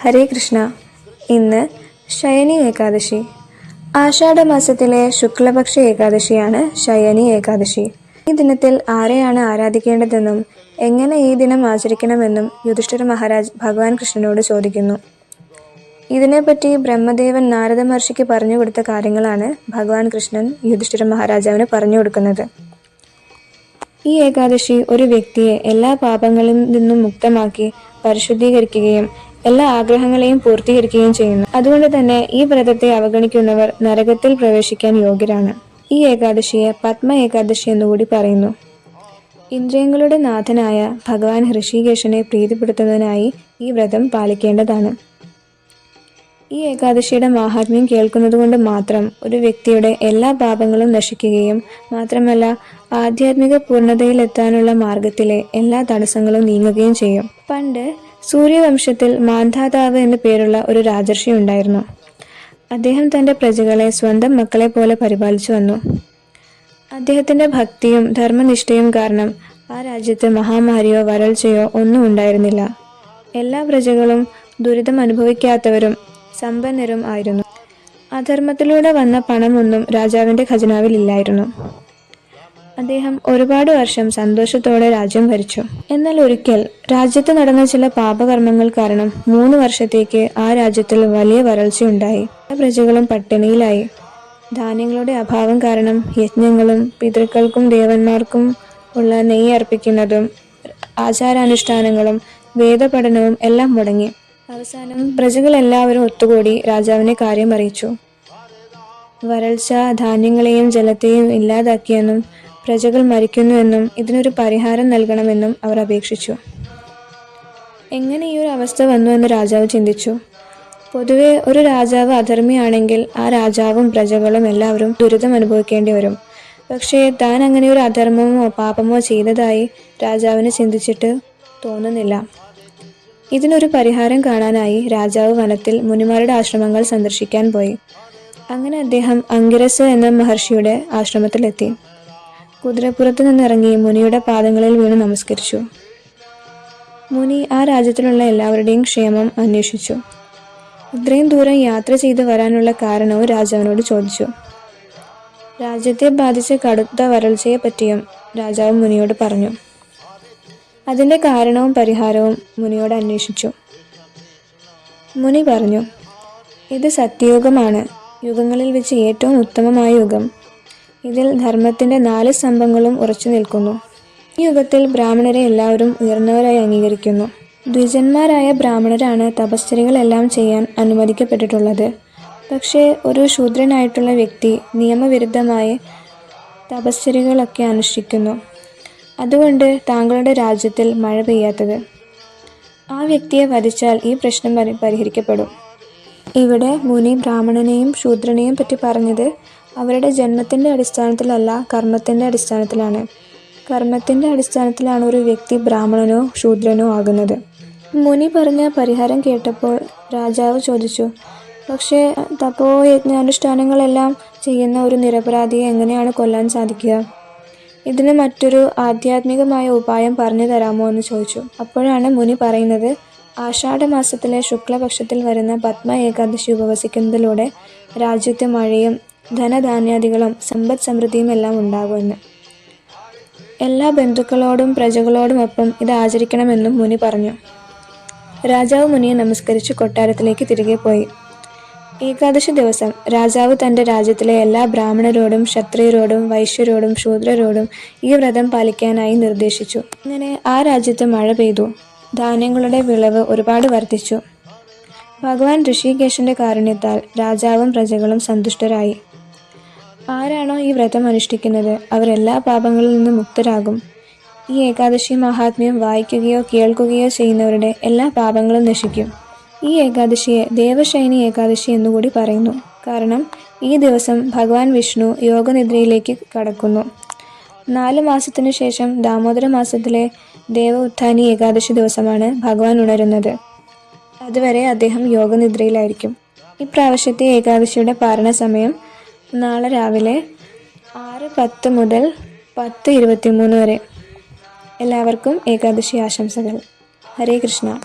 ഹരേ കൃഷ്ണ. ഇന്ന് ശയനി ഏകാദശി. ആഷാഢമാസത്തിലെ ശുക്ലപക്ഷ ഏകാദശിയാണ് ശയനി ഏകാദശി. ഈ ദിനത്തിൽ ആരെയാണ് ആരാധിക്കേണ്ടതെന്നും എങ്ങനെ ഈ ദിനം ആചരിക്കണമെന്നും യുധിഷ്ഠിര മഹാരാജ് ഭഗവാൻ കൃഷ്ണനോട് ചോദിക്കുന്നു. ഇതിനെപ്പറ്റി ബ്രഹ്മദേവൻ നാരദ മഹർഷിക്ക് പറഞ്ഞു കൊടുത്ത കാര്യങ്ങളാണ് ഭഗവാൻ കൃഷ്ണൻ യുധിഷ്ഠിര മഹാരാജാവിന് പറഞ്ഞു കൊടുക്കുന്നത്. ഈ ഏകാദശി ഒരു വ്യക്തിയെ എല്ലാ പാപങ്ങളിൽ നിന്നും മുക്തമാക്കി പരിശുദ്ധീകരിക്കുകയും എല്ലാ ആഗ്രഹങ്ങളെയും പൂർത്തീകരിക്കുകയും ചെയ്യുന്നു. അതുകൊണ്ട് തന്നെ ഈ വ്രതത്തെ അവഗണിക്കുന്നവർ നരകത്തിൽ പ്രവേശിക്കാൻ യോഗ്യരാണ്. ഈ ഏകാദശിയെ പത്മ ഏകാദശി എന്നുകൂടി പറയുന്നു. ഇന്ദ്രിയങ്ങളുടെ നാഥനായ ഭഗവാൻ ഹൃഷികേശനെ പ്രീതിപ്പെടുത്തുന്നതിനായി ഈ വ്രതം പാലിക്കേണ്ടതാണ്. ഈ ഏകാദശിയുടെ മാഹാത്മ്യം കേൾക്കുന്നതുകൊണ്ട് മാത്രം ഒരു വ്യക്തിയുടെ എല്ലാ പാപങ്ങളും നശിക്കുകയും മാത്രമല്ല ആധ്യാത്മിക പൂർണതയിലെത്താനുള്ള മാർഗത്തിലെ എല്ലാ തടസ്സങ്ങളും നീങ്ങുകയും ചെയ്യും. പണ്ട് സൂര്യവംശത്തിൽ മാന്ധാതാവ് എന്നു പേരുള്ള ഒരു രാജർഷി ഉണ്ടായിരുന്നു. അദ്ദേഹം തന്റെ പ്രജകളെ സ്വന്തം മക്കളെ പോലെ പരിപാലിച്ചു വന്നു. അദ്ദേഹത്തിന്റെ ഭക്തിയും ധർമ്മനിഷ്ഠയും കാരണം ആ രാജ്യത്ത് മഹാമാരിയോ വരൾച്ചയോ ഒന്നും ഉണ്ടായിരുന്നില്ല. എല്ലാ പ്രജകളും ദുരിതം അനുഭവിക്കാത്തവരും സമ്പന്നരും ആയിരുന്നു. അധർമ്മത്തിലൂടെ വന്ന പണമൊന്നും രാജാവിന്റെ ഖജനാവിൽ ഇല്ലായിരുന്നു. അദ്ദേഹം ഒരുപാട് വർഷം സന്തോഷത്തോടെ രാജ്യം ഭരിച്ചു. എന്നാൽ ഒരിക്കൽ രാജ്യത്ത് നടന്ന ചില പാപകർമ്മങ്ങൾ കാരണം മൂന്ന് വർഷത്തേക്ക് ആ രാജ്യത്തിൽ വലിയ വരൾച്ചയുണ്ടായി. പല പ്രജകളും പട്ടിണിയിലായി. ധാന്യങ്ങളുടെ അഭാവം കാരണം യജ്ഞങ്ങളും പിതൃക്കൾക്കും ദേവന്മാർക്കും ഉള്ള നെയ്യ് അർപ്പിക്കുന്നതും ആചാരാനുഷ്ഠാനങ്ങളും വേദപഠനവും എല്ലാം മുടങ്ങി. അവസാനം പ്രജകൾ പ്രജകളെല്ലാവരും ഒത്തുകൂടി രാജാവിനെ കാര്യം അറിയിച്ചു വരൾച്ച ധാന്യങ്ങളെയും ജലത്തെയും ഇല്ലാതാക്കിയെന്നും പ്രജകൾ മരിക്കുന്നുവെന്നും ഇതിനൊരു പരിഹാരം നൽകണമെന്നും അവർ അപേക്ഷിച്ചു. എങ്ങനെ ഈ ഒരു അവസ്ഥ വന്നു എന്ന് രാജാവ് ചിന്തിച്ചു. പൊതുവെ ഒരു രാജാവ് അധർമ്മിയാണെങ്കിൽ ആ രാജാവും പ്രജകളും എല്ലാവരും ദുരിതം അനുഭവിക്കേണ്ടി വരും. പക്ഷേ താൻ അങ്ങനെ ഒരു അധർമ്മമോ പാപമോ ചെയ്തതായി രാജാവിന് ചിന്തിച്ചിട്ട് തോന്നുന്നില്ല. ഇതിനൊരു പരിഹാരം കാണാനായി രാജാവ് വനത്തിൽ മുനിമാരുടെ ആശ്രമങ്ങൾ സന്ദർശിക്കാൻ പോയി. അങ്ങനെ അദ്ദേഹം അങ്കിരസ് എന്ന മഹർഷിയുടെ ആശ്രമത്തിലെത്തി. കുതിരപ്പുറത്ത് നിന്നിറങ്ങി മുനിയുടെ പാദങ്ങളിൽ വീണ് നമസ്കരിച്ചു. മുനി ആ രാജ്യത്തിലുള്ള എല്ലാവരുടെയും ക്ഷേമം അന്വേഷിച്ചു. ഇത്രയും ദൂരം യാത്ര ചെയ്ത് വരാനുള്ള കാരണവും രാജാവിനോട് ചോദിച്ചു. രാജ്യത്തെ ബാധിച്ച കടുത്ത വരൾച്ചയെ പറ്റിയും രാജാവ് മുനിയോട് പറഞ്ഞു. അതിന്റെ കാരണവും പരിഹാരവും മുനിയോട് അന്വേഷിച്ചു. മുനി പറഞ്ഞു ഇത് സത്യയുഗമാണ് യുഗങ്ങളിൽ വെച്ച് ഏറ്റവും ഉത്തമമായ യുഗം ഇതിൽ ധർമ്മത്തിന്റെ നാല് സ്തംഭങ്ങളും ഉറച്ചു നിൽക്കുന്നു. ഈ യുഗത്തിൽ ബ്രാഹ്മണരെ എല്ലാവരും ഉയർന്നവരായി അംഗീകരിക്കുന്നു. ദ്വിജന്മാരായ ബ്രാഹ്മണരാണ് തപശ്ചര്യകളെല്ലാം ചെയ്യാൻ അനുവദിക്കപ്പെട്ടിട്ടുള്ളത്. പക്ഷേ ഒരു ശൂദ്രനായിട്ടുള്ള വ്യക്തി നിയമവിരുദ്ധമായി തപശ്ചര്യകളൊക്കെ അനുഷ്ഠിക്കുന്നു. അതുകൊണ്ട് താങ്കളുടെ രാജ്യത്തിൽ മഴ പെയ്യാത്തത്. ആ വ്യക്തിയെ വധിച്ചാൽ ഈ പ്രശ്നം പരിഹരിക്കപ്പെടും. ഇവിടെ മുനി ബ്രാഹ്മണനെയും ശൂദ്രനെയും പറ്റി പറഞ്ഞത് അവരുടെ ജന്മത്തിന്റെ അടിസ്ഥാനത്തിലല്ല കർമ്മത്തിന്റെ അടിസ്ഥാനത്തിലാണ്. കർമ്മത്തിന്റെ അടിസ്ഥാനത്തിലാണ് ഒരു വ്യക്തി ബ്രാഹ്മണനോ ശൂദ്രനോ ആകുന്നത്. മുനി പറഞ്ഞ പരിഹാരം കേട്ടപ്പോൾ രാജാവ് ചോദിച്ചു പക്ഷേ തപോ യജ്ഞാനുഷ്ഠാനങ്ങളെല്ലാം ചെയ്യുന്ന ഒരു നിരപരാധിയെ എങ്ങനെയാണ് കൊല്ലാൻ സാധിക്കുക? ഇതിന് മറ്റൊരു ആധ്യാത്മികമായ ഉപായം പറഞ്ഞു തരാമോ? എന്ന് ചോദിച്ചു. അപ്പോഴാണ് മുനി പറയുന്നത് ആഷാഢമാസത്തിലെ ശുക്ലപക്ഷത്തിൽ വരുന്ന പത്മ ഏകാദശി ഉപവസിക്കുന്നതിലൂടെ രാജ്യത്ത് മഴയും ധനധാന്യാദികളും സമ്പദ് സമൃദ്ധിയും എല്ലാം ഉണ്ടാകുമെന്ന്. എല്ലാ ബന്ധുക്കളോടും പ്രജകളോടുമൊപ്പം ഇത് ആചരിക്കണമെന്നും മുനി പറഞ്ഞു. രാജാവ് മുനിയെ നമസ്കരിച്ച് കൊട്ടാരത്തിലേക്ക് തിരികെ പോയി. ഏകാദശി ദിവസം രാജാവ് തന്റെ രാജ്യത്തിലെ എല്ലാ ബ്രാഹ്മണരോടും ക്ഷത്രിയരോടും വൈശ്യരോടും ശൂദ്രരോടും ഈ വ്രതം പാലിക്കാനായി നിർദ്ദേശിച്ചു. അങ്ങനെ ആ രാജ്യത്ത് മഴ പെയ്തു. ധാന്യങ്ങളുടെ വിളവ് ഒരുപാട് വർദ്ധിച്ചു. ഭഗവാൻ ഋഷികേശന്റെ കാരുണ്യത്താൽ രാജാവും പ്രജകളും സന്തുഷ്ടരായി. ആരാണോ ഈ വ്രതം അനുഷ്ഠിക്കുന്നത്? അവർ എല്ലാ പാപങ്ങളിൽ നിന്നും മുക്തരാകും. ഈ ഏകാദശി മഹാത്മ്യം വായിക്കുകയോ കേൾക്കുകയോ ചെയ്യുന്നവരുടെ എല്ലാ പാപങ്ങളും നശിക്കും. ഈ ഏകാദശിയെ ദേവശൈനി ഏകാദശി എന്നുകൂടി പറയുന്നു. കാരണം ഈ ദിവസം ഭഗവാൻ വിഷ്ണു യോഗനിദ്രയിലേക്ക് കടക്കുന്നു. നാല് മാസത്തിനു ശേഷം ദാമോദര മാസത്തിലെ ദേവ ഉത്ഥാനി ഏകാദശി ദിവസമാണ് ഭഗവാൻ ഉണരുന്നത്. അതുവരെ അദ്ദേഹം യോഗനിദ്രയിലായിരിക്കും. ഇപ്രാവശ്യത്തെ ഏകാദശിയുടെ പാരണ സമയം നാളെ രാവിലെ ആറ് പത്ത് മുതൽ പത്ത് ഇരുപത്തിമൂന്ന് വരെ. എല്ലാവർക്കും ഏകാദശി ആശംസകൾ. ഹരേ കൃഷ്ണ.